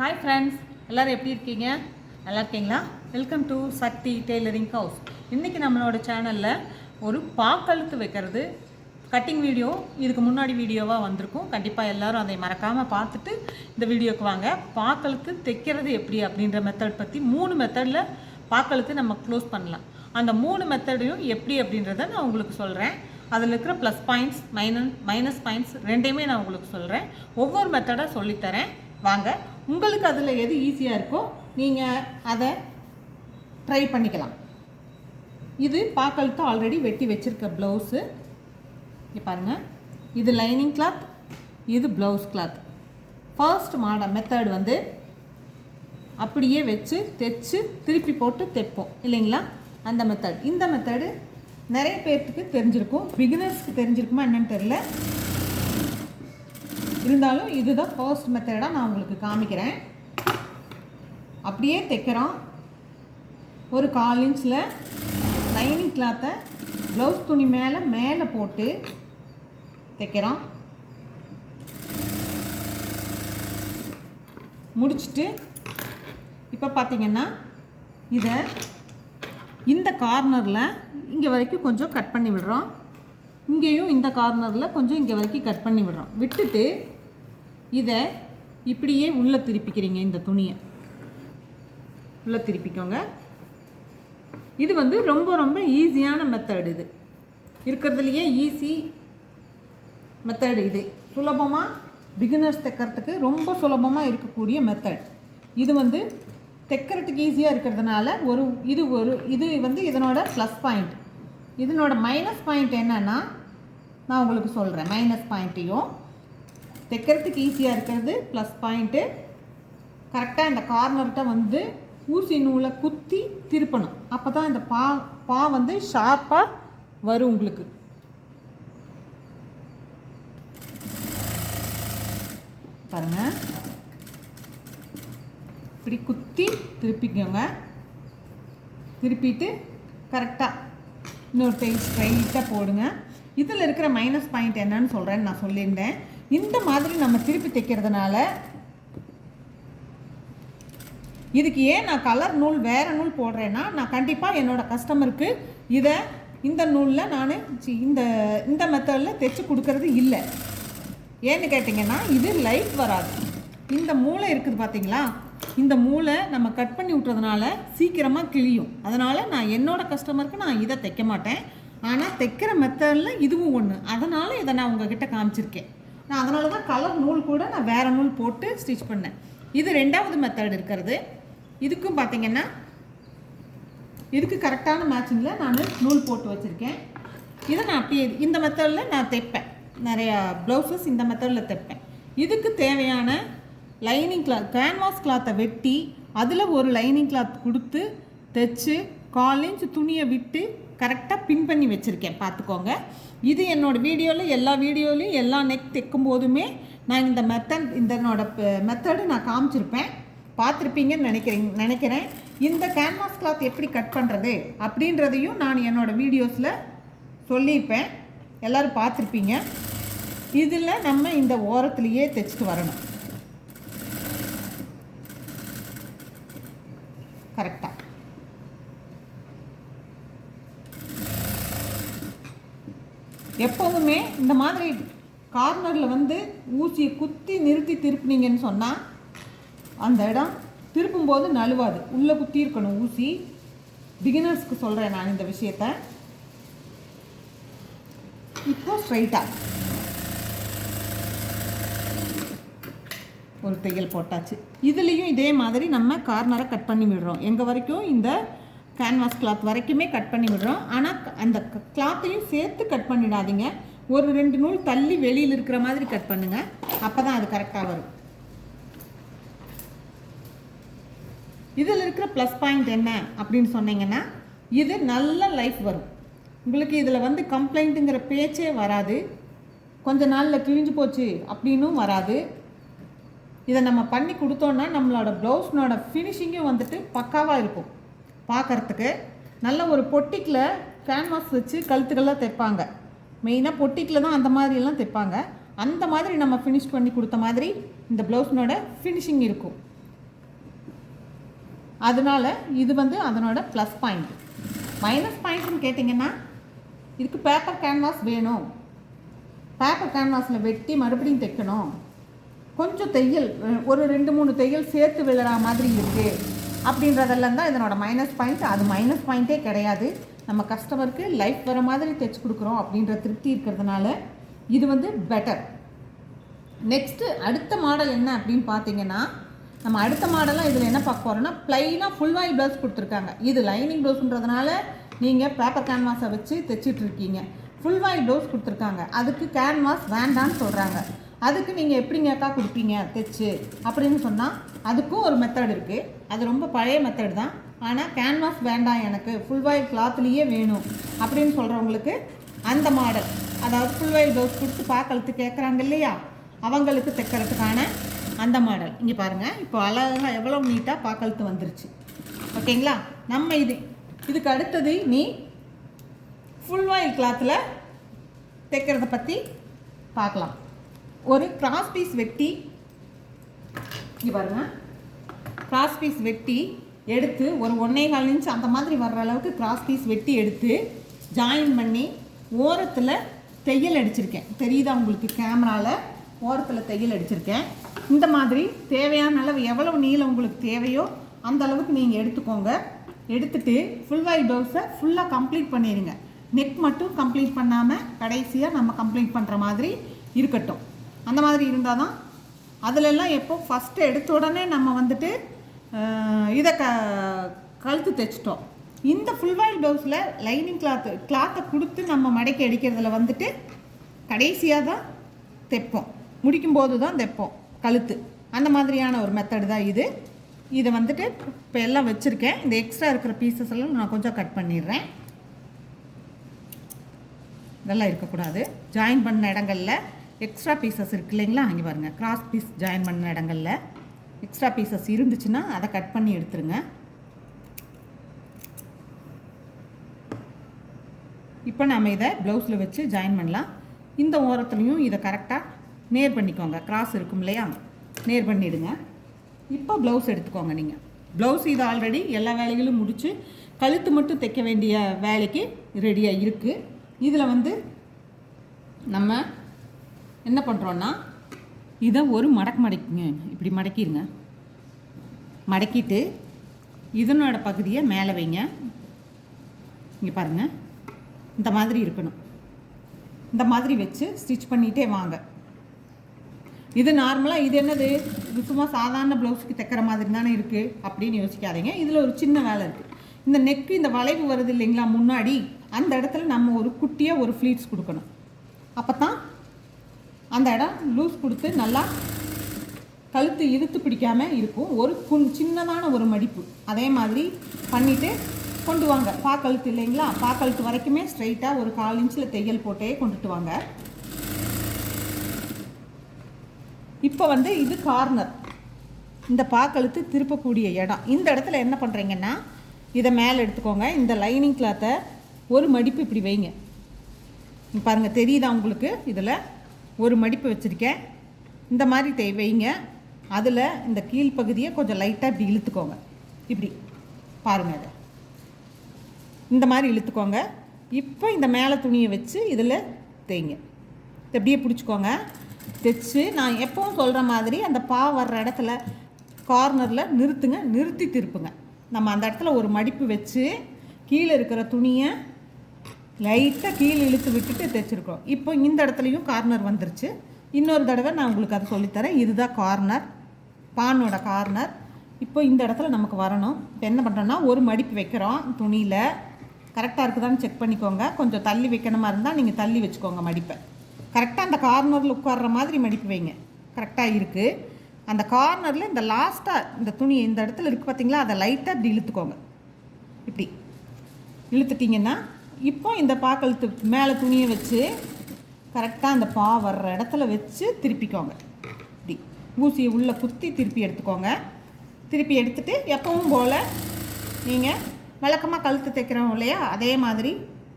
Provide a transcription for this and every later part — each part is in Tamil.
ஹாய் ஃப்ரெண்ட்ஸ் எல்லோரும் எப்படி இருக்கீங்க? நல்லா இருக்கீங்களா? Welcome to Sakthi tailoring house இன்றைக்கி நம்மளோட சேனலில் ஒரு பாக்கழுத்து வைக்கிறது கட்டிங் வீடியோ இதுக்கு முன்னாடி வீடியோவாக வந்திருக்கும். கண்டிப்பாக எல்லாரும் அதை மறக்காமல் பார்த்துட்டு இந்த வீடியோக்கு வாங்க. பாக்கழுத்து தைக்கிறது எப்படி அப்படின்ற மெத்தட் பற்றி மூணு மெத்தடில் பாக்கழுத்து நம்ம க்ளோஸ் பண்ணலாம். அந்த மூணு மெத்தடையும் எப்படி அப்படின்றத நான் உங்களுக்கு சொல்கிறேன் அதில் இருக்கிற plus points minus minus points ரெண்டையுமே நான் உங்களுக்கு சொல்கிறேன் ஒவ்வொரு மெத்தடாக சொல்லித்தரேன். வாங்க உங்களுக்கு அதில் எது ஈஸியாக இருக்கோ நீங்கள் அதை ட்ரை பண்ணிக்கலாம். இது பாக்கழுத்து ஆல்ரெடி வெட்டி வச்சுருக்க ப்ளவுஸு இங்கே பாருங்கள் இது லைனிங் கிளாத் இது ப்ளவுஸ் கிளாத் ஃபர்ஸ்ட் மாட மெத்தட் வந்து அப்படியே வச்சு தைச்சு திருப்பி போட்டு தைப்போம். இல்லைங்களா? அந்த மெத்தட் இந்த மெத்தடு நிறைய பேர்த்துக்கு தெரிஞ்சிருக்கும். பிகினர்ஸ்க்கு தெரிஞ்சிருக்குமா என்னன்னு தெரில இருந்தாலும் இதுதான் ஃபர்ஸ்ட் மெத்தடாக நான் உங்களுக்கு காமிக்கிறேன். அப்படியே தைக்கிறோம் ஒரு கால் இன்ச்சில் லைனிங் கிளாத்தை ப்ளவுஸ் துணி மேலே மேலே போட்டு தைக்கிறோம் முடிச்சுட்டு இப்போ பார்த்தீங்கன்னா இதை இந்த கார்னரில் இங்கே வரைக்கும் கொஞ்சம் கட் பண்ணி விடுறோம் இங்கேயும் இந்த கார்னரில் கொஞ்சம் இங்கே வரைக்கும் கட் பண்ணி விடுறோம் விட்டுட்டு இதை இப்படியே உள்ளே திருப்பிக்கிறீங்க இந்த துணியை. உள்ளே திருப்பிக்கோங்க. இது வந்து ரொம்ப ரொம்ப ஈஸியான மெத்தட் இது. இருக்கிறதுலையே ஈஸி மெத்தட் இது. சுலபமாக பிகினர்ஸ் தைக்கிறதுக்கு ரொம்ப சுலபமாக இருக்கக்கூடிய மெத்தட் இது வந்து தைக்கிறதுக்கு ஈஸியாக இருக்கிறதுனால ஒரு இது ஒரு இது வந்து இதனோட ப்ளஸ் பாயிண்ட் இதனோட மைனஸ் பாயிண்ட் என்னன்னா நான் உங்களுக்கு சொல்கிறேன் மைனஸ் பாயிண்ட்டையும் தைக்கிறதுக்கு ஈஸியாக இருக்கிறது ப்ளஸ் பாயிண்ட்டு கரெக்டாக இந்த கார்னர்கிட்ட வந்து ஊசி நூலை குத்தி திருப்பணும். அப்போ தான் இந்த பா பா வந்து ஷார்ப்பாக வரும் உங்களுக்கு. பாருங்கள் இப்படி குத்தி திருப்பிக்கோங்க. திருப்பிட்டு கரெக்டாக இன்னொரு டைம் ஸ்ட்ரைட்டாக போடுங்க. இதில் இருக்கிற மைனஸ் பாயிண்ட் என்னன்னு சொல்கிறேன்னு நான் சொல்லியிருந்தேன். இந்த மாதிரி நம்ம திருப்பி தைக்கிறதுனால இதுக்கு ஏன் நான் கலர் நூல் வேறு நூல் போடுறேன்னா நான் கண்டிப்பாக என்னோடய கஸ்டமருக்கு இதை இந்த நூலில் நான் இந்த இந்த மெத்தடில் தைச்சி கொடுக்கறது இல்லை. ஏன்னு கேட்டிங்கன்னா இது லைட் வராது. இந்த மூளை இருக்குது பார்த்தீங்களா இந்த மூளை நம்ம கட் பண்ணி விட்டுறதுனால சீக்கிரமாக கிழியும். அதனால் நான் என்னோடய கஸ்டமருக்கு நான் இதை தைக்க மாட்டேன். ஆனால் தைக்கிற மெத்தடில் இதுவும் ஒன்று அதனால் இதை நான் உங்ககிட்ட காமிச்சிருக்கேன். நான் அதனால தான் கலர் நூல் கூட நான் வேறு நூல் போட்டு ஸ்டிச் பண்ணேன். இது ரெண்டாவது மெத்தட் இருக்கிறது. இதுக்கும் பார்த்தீங்கன்னா இதுக்கு கரெக்டான மேட்சிங்கில் நான் நூல் போட்டு வச்சுருக்கேன். இதை நான் அப்படியே இந்த மெத்தடில் நான் தைப்பேன். நிறையா ப்ளவுசஸ் இந்த மெத்தடில் தைப்பேன். இதுக்கு தேவையான லைனிங் கிளாத் கேன்வாஸ் கிளாத்தை வெட்டி அதில் ஒரு லைனிங் கிளாத் கொடுத்து தைச்சு கால் இன்ச் துணியை விட்டு கரெக்டாக பின் பண்ணி வச்சுருக்கேன். பார்த்துக்கோங்க. இது என்னோடய வீடியோவில் எல்லா வீடியோலையும் எல்லா நெக் தைக்கும் போதுமே நான் இந்த மெத்தட் இதனோட மெத்தடு நான் காமிச்சிருப்பேன். பார்த்துருப்பீங்கன்னு நினைக்கிறேங்க நினைக்கிறேன். இந்த கேன்வாஸ் கிளாத் எப்படி கட் பண்ணுறது அப்படின்றதையும் நான் என்னோடய வீடியோஸில் சொல்லியிருப்பேன். எல்லோரும் பார்த்துருப்பீங்க. இதில் நம்ம இந்த ஓரத்துலேயே தைச்சிட்டு வரணும். கரெக்டாக எப்போதுமே இந்த மாதிரி கார்னரில் வந்து ஊசியை குத்தி நிறுத்தி திருப்பினீங்கன்னு சொன்னால் அந்த இடம் திருப்பும்போது நழுவாது. உள்ளே குத்தி இருக்கணும் ஊசி. பிகினர்ஸ்க்கு சொல்கிறேன் நான் இந்த விஷயத்த. இப்போ ஸ்ட்ரைட்டாக ஒரு தையல் போட்டாச்சு. இதுலேயும் இதே மாதிரி நம்ம கார்னரை கட் பண்ணி விடுறோம். எங்கே வரைக்கும் இந்த கேன்வாஸ் கிளாத் வரைக்குமே கட் பண்ணி விடுறோம் ஆனால் அந்த கிளாத்தையும் சேர்த்து கட் பண்ணிடாதீங்க. ஒரு ரெண்டு நூல் தள்ளி வெளியில் இருக்கிற மாதிரி கட் பண்ணுங்கள் அப்போ தான் அது கரெக்டாக வரும். இதில் இருக்கிற ப்ளஸ் பாயிண்ட் என்ன அப்படின்னு சொன்னீங்கன்னா இது நல்ல லைஃப் வரும். உங்களுக்கு இதில் வந்து கம்ப்ளைண்ட்டுங்கிற பேச்சே வராது. கொஞ்ச நாளில் கிழிஞ்சு போச்சு அப்படின்னும் வராது. இதை நம்ம பண்ணி கொடுத்தோன்னா நம்மளோட ப்ளவுஸ்னோட ஃபினிஷிங்கும் வந்துட்டு பக்காவாக இருக்கும். பார்க்குறதுக்கு நல்ல ஒரு பொட்டிக்கில் கேன்வாஸ் வச்சு கழுத்துக்கள்லாம் தைப்பாங்க. மெயினாக பொட்டிக்கில் தான் அந்த மாதிரியெல்லாம் தைப்பாங்க. அந்த மாதிரி நம்ம ஃபினிஷ் பண்ணி கொடுத்த மாதிரி இந்த ப்ளவுஸ்னோட ஃபினிஷிங் இருக்கும். அதனால இது வந்து அதனோட ப்ளஸ் பாயிண்ட் மைனஸ் பாயிண்ட்னு கேட்டிங்கன்னா இதுக்கு பேப்பர் கேன்வாஸ் வேணும். பேப்பர் கேன்வாஸில் வெட்டி மறுபடியும் தைக்கணும். கொஞ்சம் தையல் ஒரு ரெண்டு மூணு தையல் சேர்த்து விழுற மாதிரி இருக்குது அப்படின்றதெல்லாம் தான் இதனோட மைனஸ் பாயிண்ட் அது மைனஸ் பாயிண்ட்டே கிடையாது. நம்ம கஸ்டமருக்கு லைஃப் வர மாதிரி தைச்சு கொடுக்குறோம் அப்படின்ற திருப்தி இருக்கிறதுனால இது வந்து பெட்டர் நெக்ஸ்ட்டு அடுத்த மாடல் என்ன அப்படின்னு பார்த்தீங்கன்னா நம்ம அடுத்த மாடலாக இதில் என்ன பார்க்க போகிறோம்னா ப்ளைனாக ஃபுல் வாய் ப்ளவுஸ் கொடுத்துருக்காங்க. இது லைனிங் ப்ளவுஸ்ன்றதுனால நீங்கள் பேப்பர் கேன்வாஸை வச்சு தைச்சிட்டு இருக்கீங்க. ஃபுல் வாய் ப்ளவுஸ் கொடுத்துருக்காங்க. அதுக்கு கேன்வாஸ் வேண்டான்னு சொல்கிறாங்க அதுக்கு நீங்கள் எப்படிங்கக்கா கொடுப்பீங்க? தைச்சு. அப்படின்னு சொன்னால் அதுக்கும் ஒரு மெத்தட் இருக்குது அது ரொம்ப பழைய மெத்தட் தான். ஆனால் கேன்வாஸ் வேண்டாம் எனக்கு. ஃபுல் வாயில் கிளாத்லேயே வேணும். அப்படின்னு சொல்கிறவங்களுக்கு அந்த மாடல் அதாவது ஃபுல் வாயில் ப்ளவுஸ் கொடுத்து பார்க்கறதுக்கு கேட்குறாங்க இல்லையா? அவங்களுக்கு தைக்கிறதுக்கான அந்த மாடல் இங்கே பாருங்கள் இப்போ அழகாக எவ்வளோ நீட்டாக பார்க்கறது வந்துருச்சு. ஓகேங்களா? நம்ம இது. இதுக்கு அடுத்தது நீ ஃபுல் வாயில் கிளாத்தில் தைக்கிறத பற்றி பார்க்கலாம். ஒரு கிராஸ் பீஸ் வெட்டி இங்கே பாருங்க. கிராஸ் பீஸ் வெட்டி எடுத்து ஒரு ஒன்றே கால் இன்ச் அந்த மாதிரி வர்ற அளவுக்கு கிராஸ் பீஸ் வெட்டி எடுத்து ஜாயின் பண்ணி ஓரத்தில் தையல் அடிச்சிருக்கேன். தெரியுதா உங்களுக்கு கேமராவில் ஓரத்தில் தையல் அடிச்சிருக்கேன். இந்த மாதிரி தேவையான அளவு எவ்வளவு நீளம் உங்களுக்கு தேவையோ அந்த அளவுக்கு நீங்கள் எடுத்துக்கோங்க. எடுத்துட்டு ஃபுல் வாய் ப்ளவுஸை ஃபுல்லாக கம்ப்ளீட் பண்ணிடுங்க நெக் மட்டும் கம்ப்ளீட் பண்ணாமல் கடைசியாக நம்ம கம்ப்ளீட் பண்ணுற மாதிரி இருக்கட்டும். அந்த மாதிரி இருந்தால் தான் அதிலெல்லாம் எப்போ ஃபஸ்ட்டு எடுத்த உடனே நம்ம வந்துட்டு இதை க கழுத்து தைச்சிட்டோம். இந்த ஃபுல் வாயில் ப்ளவுஸில் லைனிங் கிளாத்து கிளாத்தை கொடுத்து நம்ம மடக்கி அடிக்கிறதுல வந்துட்டு கடைசியாக தான் தைப்போம். முடிக்கும்போது தான் தைப்போம் கழுத்து. அந்த மாதிரியான ஒரு மெத்தடு தான் இது. இதை வந்துட்டு இப்போ எல்லாம் வச்சுருக்கேன். இந்த எக்ஸ்ட்ரா இருக்கிற பீசஸ் எல்லாம் நான் கொஞ்சம் கட் பண்ணிடுறேன். இதெல்லாம் இருக்கக்கூடாது. ஜாயின் பண்ண இடங்களில் எக்ஸ்ட்ரா பீசஸ் இருக்கு இல்லைங்களா? அங்கே பாருங்கள் கிராஸ் பீஸ் ஜாயின் பண்ண இடங்களில் எக்ஸ்ட்ரா பீசஸ் இருந்துச்சுன்னா அதை கட் பண்ணி எடுத்துருங்க. இப்போ நம்ம இதை ப்ளவுஸில் வச்சு ஜாயின் பண்ணலாம். இந்த ஓரத்துலையும் இதை கரெக்டாக நேர் பண்ணிக்கோங்க. கிராஸ் இருக்கும் இல்லையா? நேர் பண்ணிவிடுங்க இப்போ ப்ளவுஸ் எடுத்துக்கோங்க நீங்கள் ப்ளவுஸ் இது ஆல்ரெடி எல்லா வேலைகளும் முடித்து கழுத்து மட்டும் தைக்க வேண்டிய வேலைக்கு ரெடியாக இருக்குது இதில் வந்து நம்ம என்ன பண்ணுறோன்னா இதை ஒரு மடக்கு மடக்குங்க. இப்படி மடக்கிடுங்க மடக்கிட்டு இதனோட பகுதியை மேலே வைங்க. இங்கே பாருங்கள் இந்த மாதிரி இருக்கணும். இந்த மாதிரி வச்சு ஸ்டிச் பண்ணிகிட்டே வாங்க. இது நார்மலாக இது என்னது? இது சும்மா சாதாரண ப்ளவுஸுக்கு தைக்கிற மாதிரி தானே இருக்குது அப்படின்னு யோசிக்காதீங்க. இதில் ஒரு சின்ன வேலை இருக்குது இந்த நெக்கு இந்த வளைவு வருது இல்லைங்களா முன்னாடி அந்த இடத்துல நம்ம ஒரு குட்டியாக ஒரு ஃப்ளீட்ஸ் கொடுக்கணும். அப்போ தான் அந்த இடம் லூஸ் கொடுத்து நல்லா கழுத்து இழுத்து பிடிக்காமல் இருக்கும். ஒரு குன் சின்னதான ஒரு மடிப்பு. அதே மாதிரி பண்ணிவிட்டு கொண்டு வாங்க. பாக்கழுத்து இல்லைங்களா? பாக்கழுத்து வரைக்குமே ஸ்ட்ரைட்டாக ஒரு கால் இன்ச்சில் தையல் போட்டே கொண்டுட்டு வாங்க. இப்போ வந்து இது கார்னர் இந்த பாக்கழுத்து திருப்பக்கூடிய இடம். இந்த இடத்துல என்ன பண்ணுறீங்கன்னா இதை மேலே எடுத்துக்கோங்க. இந்த லைனிங் கிளாத்தை ஒரு மடிப்பு இப்படி வைங்க. பாருங்கள் தெரியுதா உங்களுக்கு? இதில் ஒரு மடிப்பு வச்சுருக்கேன். இந்த மாதிரி தே வைங்க. அதில் இந்த கீழ்ப்பகுதியை கொஞ்சம் லைட்டாக இப்படி இழுத்துக்கோங்க. இப்படி. பாருங்க அதை இந்த மாதிரி இழுத்துக்கோங்க. இப்போ இந்த மேலே துணியை வச்சு இதில் தேய்ங்க. இதை அப்படியே பிடிச்சிக்கோங்க. தைச்சு நான் எப்பவும் சொல்கிற மாதிரி அந்த பா வர்ற இடத்துல கார்னரில் நிறுத்துங்க. நிறுத்தி திருப்புங்க. நம்ம அந்த இடத்துல ஒரு மடிப்பு வச்சு கீழே இருக்கிற துணியை லைட்டாக கீழே இழுத்து விட்டுட்டு தைச்சிருக்கோம் இப்போ இந்த இடத்துலையும் கார்னர் வந்துருச்சு. இன்னொரு தடவை நான் உங்களுக்கு அதை சொல்லித்தரேன். இதுதான் கார்னர் பானோட கார்னர் இப்போ இந்த இடத்துல நமக்கு வரணும். இப்போ என்ன பண்ணுறோன்னா ஒரு மடிப்பு வைக்கிறோம் துணியில். கரெக்டாக இருக்குதான்னு செக் பண்ணிக்கோங்க. கொஞ்சம் தள்ளி வைக்கணுமா இருந்தால் நீங்கள் தள்ளி வச்சுக்கோங்க மடிப்பை. கரெக்டாக அந்த கார்னரில் உட்கார்ற மாதிரி மடிப்பு வைங்க. கரெக்டாக இருக்குது அந்த கார்னரில் இந்த லாஸ்ட்டாக இந்த துணி இந்த இடத்துல இருக்குது பார்த்தீங்களா அதை லைட்டாக இப்படி இழுத்துக்கோங்க. இப்படி. இழுத்துட்டிங்கன்னா இப்போ இந்த பாக்கழுத்து மேலே துணியை வச்சு கரெக்டாக அந்த பா வர்ற இடத்துல வச்சு திருப்பிக்கோங்க. இப்படி. ஊசியை உள்ளே குத்தி திருப்பி எடுத்துக்கோங்க. திருப்பி எடுத்துட்டு எப்பவும் போல் நீங்கள் வழக்கமாக கழுத்து தைக்கிறோம் இல்லையா? அதே மாதிரி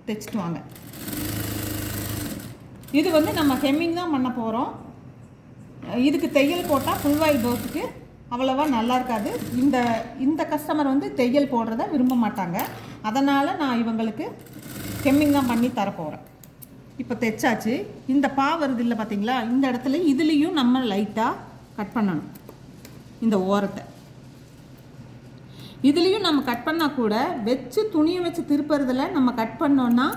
தைச்சிட்டு வாங்க. இது வந்து நம்ம ஹெம்மிங் தான் பண்ண போகிறோம் இதுக்கு தையல் போட்டால் புல்வாய் வாயில் ப்ளவுஸுக்கு அவ்வளோவா நல்லா இருக்காது. இந்த இந்த கஸ்டமர் வந்து தையல் போடுறத விரும்ப மாட்டாங்க. அதனால் நான் இவங்களுக்கு ஹெம்மிங் தான் பண்ணி தரப்போகிறேன் இப்போ தைச்சாச்சு. இந்த பா வருது இல்லை பார்த்தீங்களா இந்த இடத்துல இதுலேயும் நம்ம லைட்டாக கட் பண்ணணும். இந்த ஓரத்தை. இதுலேயும் நம்ம கட் பண்ணால் கூட வச்சு துணியை வச்சு திருப்புறதுல நம்ம கட் பண்ணோன்னா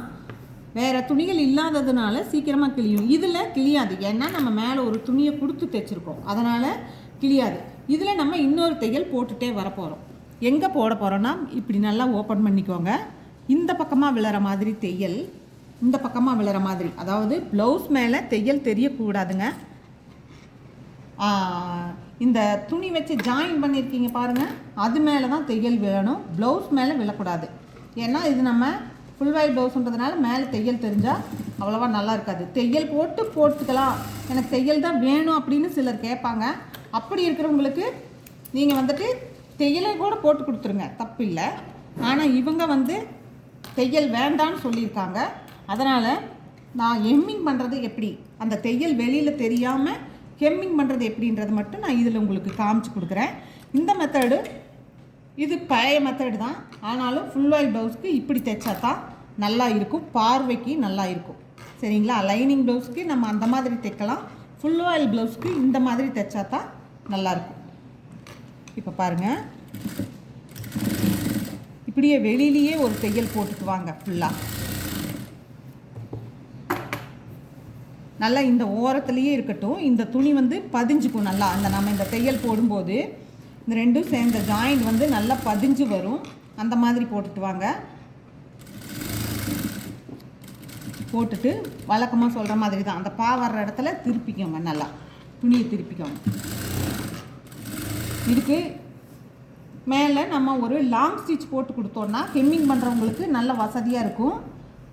வேறு துணிகள் இல்லாததுனால சீக்கிரமாக கிழியும். இதில் கிழியாது. ஏன்னா நம்ம மேலே ஒரு துணியை கொடுத்து தைச்சிருக்கோம். அதனால் கிழியாது. இதில் நம்ம இன்னொரு தையல் போட்டுகிட்டே வரப்போகிறோம் எங்கே போட போகிறோன்னா இப்படி நல்லா ஓப்பன் பண்ணிக்கோங்க. இந்த பக்கமாக விழுற மாதிரி தையல் இந்த பக்கமாக விழுற மாதிரி. அதாவது ப்ளவுஸ் மேலே தையல் தெரியக்கூடாதுங்க. இந்த துணி வச்சு ஜாயின் பண்ணியிருக்கீங்க பாருங்கள் அது மேலே தான் தையல் விழணும். ப்ளவுஸ் மேலே விழக்கூடாது. ஏன்னா இது நம்ம ஃபுல் வைட் ப்ளவுஸ்ன்றதுனால மேலே தையல் தெரிஞ்சால் அவ்வளோவா நல்லா இருக்காது. தையல் போட்டு போட்டுக்கலாம். எனக்கு தையல் தான் வேணும் அப்படின்னு சிலர் கேட்பாங்க. அப்படி இருக்கிறவங்களுக்கு நீங்கள் வந்துட்டு தையலை கூட போட்டு கொடுத்துருங்க. தப்பு இல்லை ஆனால் இவங்க வந்து தையல் வேண்டான்னு சொல்லியிருக்காங்க. அதனால் நான் எம்மிங் பண்ணுறது எப்படி? அந்த தையல் வெளியில் தெரியாமல் ஹெம்மிங் பண்ணுறது எப்படின்றது மட்டும் நான் இதில் உங்களுக்கு காமிச்சு கொடுக்குறேன். இந்த மெத்தடு இது பழைய மெத்தடு தான். ஆனாலும் ஃபுல் ஆயில் ப்ளவுஸ்க்கு இப்படி தைச்சா தான் நல்லா இருக்கும். பார்வைக்கு நல்லா இருக்கும். சரிங்களா? லைனிங் ப்ளவுஸ்க்கு நம்ம அந்த மாதிரி தைக்கலாம். ஃபுல் ஆயில் ப்ளவுஸ்க்கு இந்த மாதிரி தைச்சா தான் நல்லாயிருக்கும் இப்போ பாருங்கள் இப்படியே வெளியிலேயே ஒரு தையல் போட்டுக்குவாங்க ஃபுல்லாக நல்லா இந்த ஓரத்துலேயே இருக்கட்டும் இந்த துணி வந்து பதிஞ்சுக்கும் நல்லா. அந்த நம்ம இந்த தையல் போடும்போது இந்த ரெண்டும் சேர்ந்த ஜாயிண்ட் வந்து நல்லா பதிஞ்சு வரும். அந்த மாதிரி போட்டுட்டு வாங்க போட்டுட்டு வழக்கமாக சொல்கிற மாதிரி தான் அந்த பா வர்ற இடத்துல திருப்பிக்கோங்க நல்லா. துணியை திருப்பிக்கோங்க. இதுக்கு மேலே நம்ம ஒரு லாங் ஸ்டிச் போட்டு கொடுத்தோன்னா ஹெம்மிங் பண்ணுறவங்களுக்கு நல்ல வசதியாக இருக்கும்.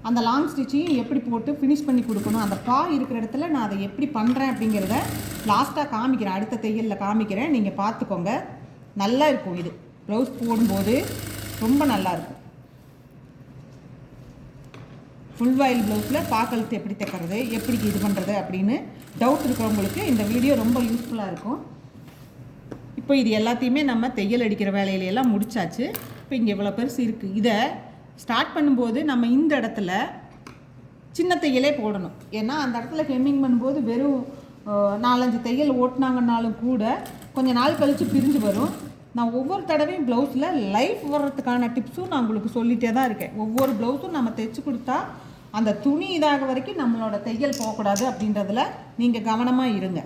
அந்த லாங் ஸ்டிச்சையும் எப்படி போட்டு ஃபினிஷ் பண்ணி கொடுக்கணும் அந்த பா இருக்கிற இடத்துல நான் அதை எப்படி பண்ணுறேன் அப்படிங்கிறத லாஸ்ட்டாக காமிக்கிறேன். அடுத்த தையலில் காமிக்கிறேன். நீங்கள் பார்த்துக்கோங்க. நல்லா இருக்கும் இது. ப்ளவுஸ் போடும்போது ரொம்ப நல்லா இருக்கும். ஃபுல் வாயில் ப்ளவுஸில் பாக்கழுத்து எப்படி தைக்கிறது எப்படி இது பண்ணுறது அப்படின்னு டவுட் இருக்கிறவங்களுக்கு இந்த வீடியோ ரொம்ப யூஸ்ஃபுல்லாக இருக்கும். இப்போ இது எல்லாத்தையுமே நம்ம தையல் அடிக்கிற வேலையில எல்லாம் முடிச்சாச்சு. இப்போ இங்கே இவ்வளோ பெருசு இருக்குது இதை ஸ்டார்ட் பண்ணும்போது நம்ம இந்த இடத்துல சின்ன தையலே போடணும். ஏன்னா அந்த இடத்துல ஹெம்மிங் பண்ணும்போது வெறும் நாலஞ்சு தையல் ஓட்டினாங்கன்னாலும் கூட கொஞ்ச நாள் கழித்து பிரிஞ்சு வரும். நான் ஒவ்வொரு தடவையும் ப்ளவுஸில் லைஃப் வர்றதுக்கான டிப்ஸும் நான் உங்களுக்கு சொல்லிகிட்டே தான் இருக்கேன். ஒவ்வொரு ப்ளவுஸும் நம்ம தைச்சி கொடுத்தா அந்த துணி இதாக வரைக்கும் நம்மளோட தையல் போகக்கூடாது அப்படின்றதில் நீங்கள் கவனமாக இருங்க.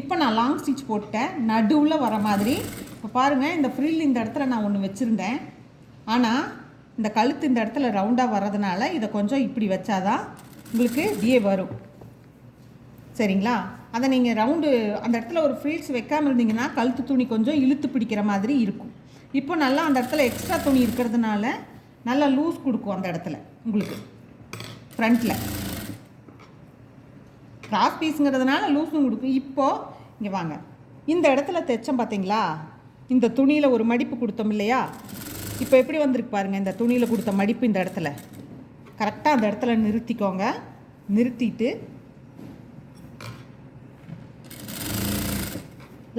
இப்போ நான் லாங் ஸ்டிச் போட்டேன் நடுவில் வர மாதிரி. இப்போ பாருங்கள் இந்த ஃப்ரில் இந்த இடத்துல நான் ஒன்று வச்சுருந்தேன். ஆனால் இந்த கழுத்து இந்த இடத்துல ரவுண்டாக வர்றதுனால இதை கொஞ்சம் இப்படி வச்சாதான் உங்களுக்கு இப்படியே வரும். சரிங்களா? அதை நீங்கள் ரவுண்டு அந்த இடத்துல ஒரு ஃப்ரீல்ஸ் வைக்காமல் இருந்தீங்கன்னா கழுத்து துணி கொஞ்சம் இழுத்து பிடிக்கிற மாதிரி இருக்கும். இப்போ நல்லா அந்த இடத்துல எக்ஸ்ட்ரா துணி இருக்கிறதுனால நல்லா லூஸ் கொடுக்கும் அந்த இடத்துல உங்களுக்கு. ஃப்ரண்ட்டில் கிராஸ் பீஸுங்கிறதுனால லூஸும் கொடுக்கும் இப்போது இங்கே வாங்க. இந்த இடத்துல தைச்சோம் பார்த்தீங்களா இந்த துணியில் ஒரு மடிப்பு கொடுத்தோம் இல்லையா? இப்போ எப்படி வந்திருக்கு பாருங்கள் இந்த துணியில் கொடுத்த மடிப்பு இந்த இடத்துல. கரெக்டாக அந்த இடத்துல நிறுத்திக்கோங்க. நிறுத்திட்டு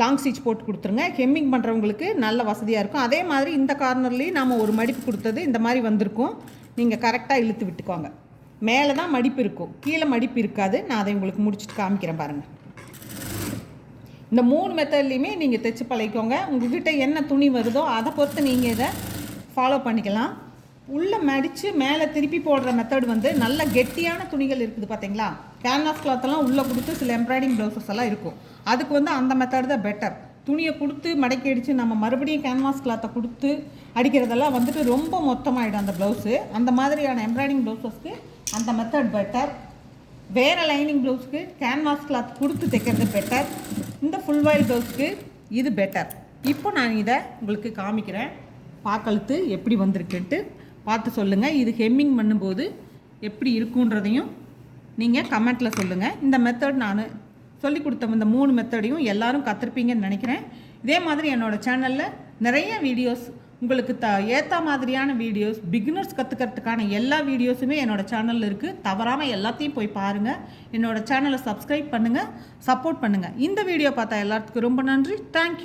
லாங் ஸ்டிச் போட்டு கொடுத்துருங்க. ஹெம்மிங் பண்ணுறவங்களுக்கு நல்ல வசதியாக இருக்கும். அதே மாதிரி இந்த கார்னர்லேயும் நாம் ஒரு மடிப்பு கொடுத்தது இந்த மாதிரி வந்திருக்கும். நீங்கள் கரெக்டாக இழுத்து விட்டுக்கோங்க. மேலே தான் மடிப்பு இருக்கும். கீழே மடிப்பு இருக்காது. நான் அதை உங்களுக்கு முடிச்சுட்டு காமிக்கிறேன் பாருங்கள் இந்த மூணு மெத்தட்லேயுமே நீங்கள் தைச்சு பழகிக்கோங்க. உங்ககிட்ட என்ன துணி வருதோ அதை பொறுத்து நீங்கள் இதை ஃபாலோ பண்ணிக்கலாம். உள்ளே மடித்து மேலே திருப்பி போடுற மெத்தட் வந்து நல்ல கெட்டியான துணிகள் இருக்குது பார்த்தீங்களா கேன்வாஸ் கிளாத்தெல்லாம் உள்ளே கொடுத்து சில எம்ப்ராய்டிங் ப்ளவுசஸ் எல்லாம் இருக்கும். அதுக்கு வந்து அந்த மெத்தட் தான் பெட்டர் துணியை கொடுத்து மடக்கி அடித்து நம்ம மறுபடியும் கேன்வாஸ் கிளாத்தை கொடுத்து அடிக்கிறதெல்லாம் வந்துட்டு ரொம்ப மொத்தமாகிடும் அந்த ப்ளவுஸு அந்த மாதிரியான எம்ப்ராய்டிங் ப்ளவுஸஸ்க்கு அந்த மெத்தட் பெட்டர் வேறு லைனிங் ப்ளவுஸ்க்கு கேன்வாஸ் கிளாத் கொடுத்து தைக்கிறது பெட்டர் இந்த ஃபுல் வாயில் ப்ளவுஸ்க்கு இது பெட்டர் இப்போ நான் இதை உங்களுக்கு காமிக்கிறேன். பாக்கழுத்து எப்படி வந்திருக்குன்ட்டு பார்த்து சொல்லுங்கள் இது ஹெம்மிங் பண்ணும்போது எப்படி இருக்குன்றதையும் நீங்கள் கமெண்ட்டில் சொல்லுங்கள் இந்த மெத்தட் நான் சொல்லி கொடுத்த இந்த மூணு மெத்தடையும் எல்லாரும் கற்றுருப்பீங்கன்னு நினைக்கிறேன். இதே மாதிரி என்னோடய சேனலில் நிறைய வீடியோஸ் உங்களுக்கு த ஏற்ற மாதிரியான வீடியோஸ் பிகினர்ஸ் கற்றுக்கிறதுக்கான எல்லா வீடியோஸுமே என்னோடய சேனலில் இருக்குது தவறாமல் எல்லாத்தையும் போய் பாருங்கள் என்னோட சேனலை சப்ஸ்கிரைப் பண்ணுங்கள் சப்போர்ட் பண்ணுங்கள் இந்த வீடியோ பார்த்தா எல்லாத்துக்கும் ரொம்ப நன்றி. தேங்க்யூ